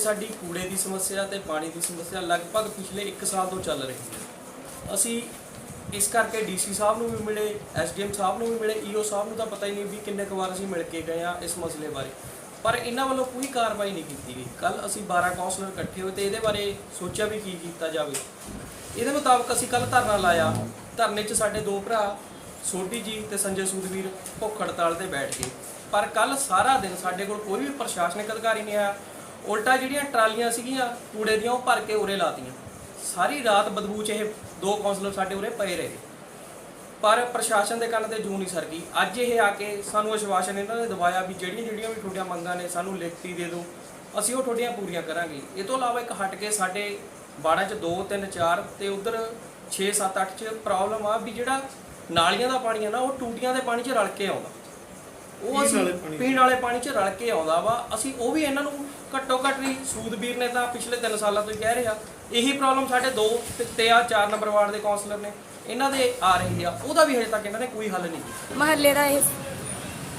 ਸਾਡੀ ਕੂੜੇ ਦੀ ਸਮੱਸਿਆ ਤੇ ਪਾਣੀ ਦੀ ਸਮੱਸਿਆ ਲਗਭਗ ਪਿਛਲੇ 1 ਸਾਲ ਤੋਂ ਚੱਲ ਰਹੀ ਹੈ। ਅਸੀਂ ਇਸ ਕਰਕੇ ਡੀਸੀ ਸਾਹਿਬ ਨੂੰ ਵੀ ਮਿਲੇ ਐਸਡੀਐਮ ਸਾਹਿਬ ਨੂੰ ਵੀ ਮਿਲੇ ਈਓ ਸਾਹਿਬ ਨੂੰ ਤਾਂ ਪਤਾ ਹੀ ਨਹੀਂ ਵੀ ਕਿੰਨੇ ਕੁ ਵਾਰ ਅਸੀਂ ਮਿਲ ਕੇ ਗਏ ਆ ਇਸ ਮਸਲੇ ਬਾਰੇ। ਪਰ ਇਹਨਾਂ ਵੱਲੋਂ ਕੋਈ ਕਾਰਵਾਈ ਨਹੀਂ ਕੀਤੀ ਗਈ। ਕੱਲ ਅਸੀਂ 12 ਕਾਉਂਸਲਰ ਇਕੱਠੇ ਹੋਏ ਤੇ ਇਹਦੇ ਬਾਰੇ ਸੋਚਿਆ ਵੀ ਕੀ ਕੀਤਾ ਜਾਵੇ। ਇਹਦੇ ਮੁਤਾਬਕ ਅਸੀਂ ਕੱਲ ਧਰਨਾ ਲਾਇਆ। ਧਰਨੇ 'ਚ ਸਾਡੇ ਦੋ ਭਰਾ, ਸੋਢੀ ਜੀ ਤੇ ਸੰਜੇ ਸੂਦਵੀਰ, ਭੁੱਖ ਹੜਤਾਲ ਤੇ ਬੈਠ ਗਏ। ਪਰ ਕੱਲ ਸਾਰਾ ਦਿਨ ਸਾਡੇ ਕੋਲ ਕੋਈ ਵੀ ਪ੍ਰਸ਼ਾਸਨਿਕ ਅਧਿਕਾਰੀ ਨਹੀਂ ਆਇਆ। ਉਲਟਾ ਜਿਹੜੀਆਂ ਟਰਾਲੀਆਂ ਸੀਗੀਆਂ, ਕੂੜੇ ਦੀਆਂ ਉਹ ਭਰ ਕੇ ਉਰੇ ਲਾਤੀਆਂ। ਸਾਰੀ ਰਾਤ ਬਦਬੂ 'ਚ ਇਹ ਦੋ ਕਾਉਂਸਲਰ ਸਾਡੇ ਉਰੇ ਪਏ ਰਹੇ। ਪਰ ਪ੍ਰਸ਼ਾਸਨ ਦੇ ਕੰਨ ਤੇ ਜੂ ਨਹੀਂ ਸਰਕੀ। ਅੱਜ ਇਹ ਆ ਕੇ ਸਾਨੂੰ ਅਸ਼ਵਾਸਨ ਇਹਨਾਂ ਨੇ ਦਵਾਇਆ ਵੀ ਜਿਹੜੀਆਂ ਜਿਹੜੀਆਂ ਵੀ ਤੁਹਾਡੀਆਂ ਮੰਗਾਂ ਨੇ ਸਾਨੂੰ ਲਿਖਤੀ ਦੇ ਦਿਓ। ਅਸੀਂ ਉਹ ਤੁਹਾਡੀਆਂ ਪੂਰੀਆਂ ਕਰਾਂਗੇ। ਇਹ ਤੋਂ ਇਲਾਵਾ ਇੱਕ ਹਟ ਕੇ ਸਾਡੇ ਬਾੜਾਂ 'ਚ 2 3 4 ਤੇ ਉਧਰ 6 7 8 'ਚ ਪ੍ਰੋਬਲਮ ਆ ਵੀ ਜਿਹੜਾ ਨਾਲੀਆਂ ਦਾ ਪਾਣੀ ਆ ਨਾ, ਉਹ ਟੂਟੀਆਂ ਦੇ ਪਾਣੀ 'ਚ ਰਲ ਕੇ ਆਉਂਦਾ। ਉਹ ਅਸੀਂ ਪੀਣ ਵਾਲੇ ਪਾਣੀ 'ਚ ਰਲ ਕੇ ਆਉਂਦਾ ਵਾ। ਅਸੀਂ ਉਹ ਵੀ ਇਹਨਾਂ ਨੂੰ ਘੱਟੋ ਘੱਟ ਵੀ ਸੂਦਬੀਰ ਨੇ ਤਾਂ ਪਿਛਲੇ 3 ਸਾਲਾਂ ਤੋਂ ਹੀ ਕਹਿ ਰਿਹਾ। ਇਹੀ ਪ੍ਰੋਬਲਮ ਸਾਡੇ 2 ਤੇ ਆ 4 ਨੰਬਰ ਵਾਰਡ ਦੇ ਕਾਉਂਸਲਰ ਨੇ। ਇਹਨਾਂ ਦੇ ਆ ਰਹੀ ਆ। ਉਹਦਾ ਵੀ ਹਜੇ ਤੱਕ ਇਹਨਾਂ ਨੇ ਕੋਈ ਹੱਲ ਨਹੀਂ ਕੀਤਾ। ਮਹੱਲੇ ਦਾ ਇਹ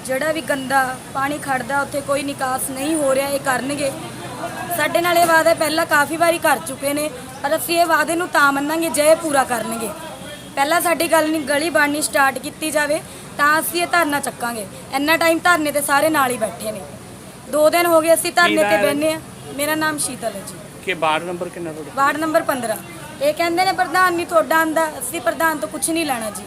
ਜਿਹੜਾ ਵੀ ਗੰਦਾ ਪਾਣੀ ਖੜਦਾ ਉੱਥੇ ਕੋਈ ਨਿਕਾਸ ਨਹੀਂ ਹੋ ਰਿਹਾ ਇਹ ਕਰਨਗੇ। ਸਾਡੇ ਨਾਲ ਇਹ ਵਾਅਦਾ ਪਹਿਲਾਂ ਕਾਫੀ ਵਾਰੀ ਕਰ ਚੁੱਕੇ ਨੇ ਪਰ ਅਸੀਂ ਇਹ ਵਾਅਦੇ ਨੂੰ ਤਾਂ ਮੰਨਾਂਗੇ ਜੇ ਇਹ ਪੂਰਾ ਕਰਨਗੇ। ਪਹਿਲਾਂ ਸਾਡੀ ਗੱਲ ਨਹੀਂ ਗਲੀ ਬਣਨੀ ਸਟਾਰਟ ਕੀਤੀ ਜਾਵੇ ਤਾਂ ਅਸੀਂ ਇਹ ਧਰਨਾ ਚੱਕਾਂਗੇ। ਇੰਨਾ ਟਾਈਮ ਧਰਨੇ ਤੇ ਸਾਰੇ ਨਾਲ ਹੀ ਬੈਠੇ ਨੇ। ਦੋ ਦਿਨ ਹੋ ਗਏ ਅਸੀਂ ਧਰਨੇ ਤੇ ਬੈਠੇ ਆ ਮੇਰਾ ਨਾਮ ਸ਼ੀਤਲ ਹੈ ਜੀ। ਕਿ ਵਾਰਡ ਨੰਬਰ ਕਿੰਨਾ ਤੁਹਾਡਾ? ਵਾਰਡ ਨੰਬਰ 15 ਇਹ ਕਹਿੰਦੇ ਨੇ ਪ੍ਰਧਾਨ ਨਹੀਂ ਤੁਹਾਡਾ ਆਂਦਾ ਅਸੀਂ ਪ੍ਰਧਾਨ ਤੋਂ ਕੁਝ ਨਹੀਂ ਲੈਣਾ ਜੀ।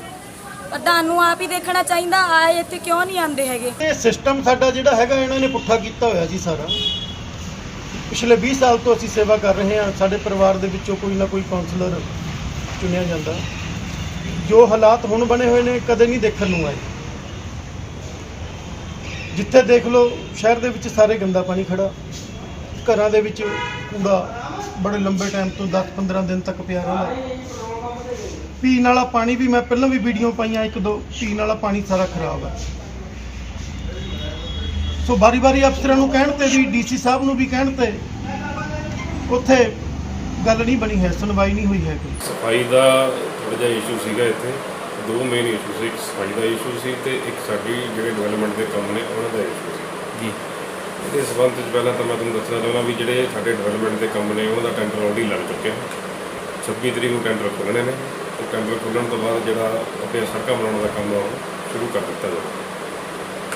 ਪ੍ਰਧਾਨ ਨੂੰ ਆਪ ਹੀ ਦੇਖਣਾ ਚਾਹੀਦਾ ਆਏ ਇੱਥੇ ਕਿਉਂ ਨਹੀਂ ਆਂਦੇ ਹੈਗੇ? ਇਹ ਸਿਸਟਮ ਸਾਡਾ ਜਿਹੜਾ ਹੈਗਾ ਇਹਨਾਂ ਨੇ ਪੁੱਠਾ ਕੀਤਾ ਹੋਇਆ ਜੀ ਸਾਰਾ। ਪਿਛਲੇ 20 ਸਾਲ ਤੋਂ ਅਸੀਂ ਸੇਵਾ ਕਰ ਰਹੇ ਹਾਂ। ਸਾਡੇ ਪਰਿਵਾਰ ਦੇ ਵਿੱਚੋਂ ਕੋਈ ਨਾ ਕੋਈ ਕਾਉਂਸਲਰ ਚੁਣਿਆ ਜਾਂਦਾ। ਜੋ ਹਾਲਾਤ ਹੁਣ ਬਣੇ ਹੋਏ ਨੇ, ਕਦੇ ਨਹੀਂ ਦੇਖਣ ਨੂੰ ਆਏ। ਜਿੱਥੇ ਦੇਖ ਲਓ, ਸ਼ਹਿਰ ਦੇ ਵਿੱਚ ਸਾਰੇ ਗੰਦਾ ਪਾਣੀ ਖੜਾ, ਘਰਾਂ ਦੇ ਵਿੱਚ ਕੂੜਾ ਬੜੇ ਲੰਬੇ ਟਾਈਮ ਤੋਂ 10-15 ਦਿਨ ਤੱਕ ਪਿਆ ਰਹਿੰਦਾ। ਪੀਣ ਵਾਲਾ ਪਾਣੀ ਵੀ ਮੈਂ ਪਹਿਲਾਂ ਵੀ ਵੀਡੀਓ ਪਾਈਆਂ, ਇੱਕ ਦੋ, ਪੀਣ ਵਾਲਾ ਪਾਣੀ ਸਾਰਾ ਖਰਾਬ ਹੈ। ਸੋ ਬਾਰੀ-ਬਾਰੀ ਅਫਸਰਾਂ ਨੂੰ ਕਹਿਣ ਤੇ ਵੀ, ਡੀਸੀ ਸਾਹਿਬ ਨੂੰ ਵੀ ਕਹਿਣ ਤੇ, ਉੱਥੇ ਗੱਲ ਨਹੀਂ ਬਣੀ ਹੈ ਸੁਣਵਾਈ ਨਹੀਂ ਹੋਈ ਹੈ ਕੋਈ। ਸਫ਼ਾਈ ਦਾ ਥੋੜਾ ਜਿਹਾ ਇਸ਼ੂ ਸੀਗਾ ਇੱਥੇ। ਦੋ ਮੇਨ ਇਸ਼ੂ ਸੀ ਇੱਕ ਸਫ਼ਾਈ ਦਾ ਇਸ਼ੂ ਸੀ ਤੇ ਇੱਕ ਸਾਡੀ ਜਿਹੜੇ ਡਿਵੈਲਪਮੈਂਟ ਦੇ ਕੰਮ ਨੇ ਉਹਨਾਂ ਦਾ ਇਸ਼ੂ ਸੀ। ਜੀ। ਇਹਦੇ ਸਬੰਧ ਵਿੱਚ ਪਹਿਲਾਂ ਤਾਂ ਮੈਂ ਤੁਹਾਨੂੰ ਦੱਸਣਾ ਚਾਹੁੰਦਾ ਵੀ ਜਿਹੜੇ ਸਾਡੇ ਡਿਵੈਲਪਮੈਂਟ ਦੇ ਕੰਮ ਨੇ ਉਹਨਾਂ ਦਾ ਟੈਂਡਰ ਆਲਰੇਡੀ ਲੱਗ ਚੁੱਕਿਆ। 26 ਤਰੀਕ ਨੂੰ ਟੈਂਡਰ ਖੁੱਲ੍ਹਣੇ ਨੇ। ਤੇ ਟੈਂਡਰ ਖੁੱਲ੍ਹਣ ਤੋਂ ਬਾਅਦ ਜਿਹੜਾ ਆਪਣੇ ਸੜਕਾਂ ਬਣਾਉਣ ਦਾ ਕੰਮ ਆ ਉਹ ਸ਼ੁਰੂ ਕਰ ਦਿੱਤਾ ਜਾਵੇ।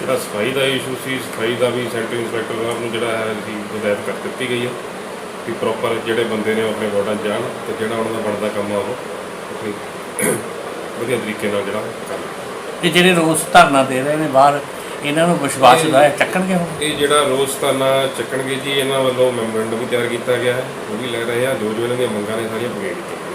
ਜਿਹੜਾ ਸਫ਼ਾਈ ਦਾ ਇਸ਼ੂ ਸੀ ਸਫ਼ਾਈ ਦਾ ਵੀ ਸੈਂਟਰ ਇੰਸਪੈਕਟਰ ਸਾਹਿਬ ਨੂੰ ਜਿਹੜਾ ਹੈ ਅਸੀਂ ਹਦਾਇਤ ਕਰ ਦਿੱਤੀ ਗਈ ਹੈ। ਕਿ ਪ੍ਰੋਪਰ ਜਿਹੜੇ ਬੰਦੇ ਨੇ ਉਹ ਆਪਣੇ ਵਾਰਡਾਂ ਜਾਣ ਤੇ ਜਿਹੜਾ ਉਹਨਾਂ ਦਾ ਬਣਦਾ ਕੰਮ ਆ ਉਹ ਆਪਣੀ ਵਧੀਆ ਤਰੀਕੇ ਨਾਲ ਜਿਹੜਾ ਕਰਨ ਤੇ ਜਿਹੜੇ ਰੋਜ਼ ਧਰਨਾ ਦੇ ਰਹੇ ਨੇ ਬਾਹਰ ਇਹਨਾਂ ਨੂੰ ਵਿਸ਼ਵਾਸ ਦਿਵਾਇਆ ਚੱਕਣਗੇ ਹੁਣ? ਇਹ ਜਿਹੜਾ ਰੋਜ਼ ਧਰਨਾ ਚੱਕਣਗੇ ਜੀ ਇਹਨਾਂ ਵੱਲੋਂ ਮੈਮੋਰੈਂਡਮ ਵੀ ਤਿਆਰ ਕੀਤਾ ਗਿਆ ਹੈ। ਉਹ ਵੀ ਲੈ ਰਹੇ ਆ ਜੋ ਜੋ ਇਹਨਾਂ ਦੀਆਂ ਮੰਗਾਂ ਨੇ ਸਾਰੀਆਂ ਪੂਰੀਆਂ ਕੀਤੀਆਂ।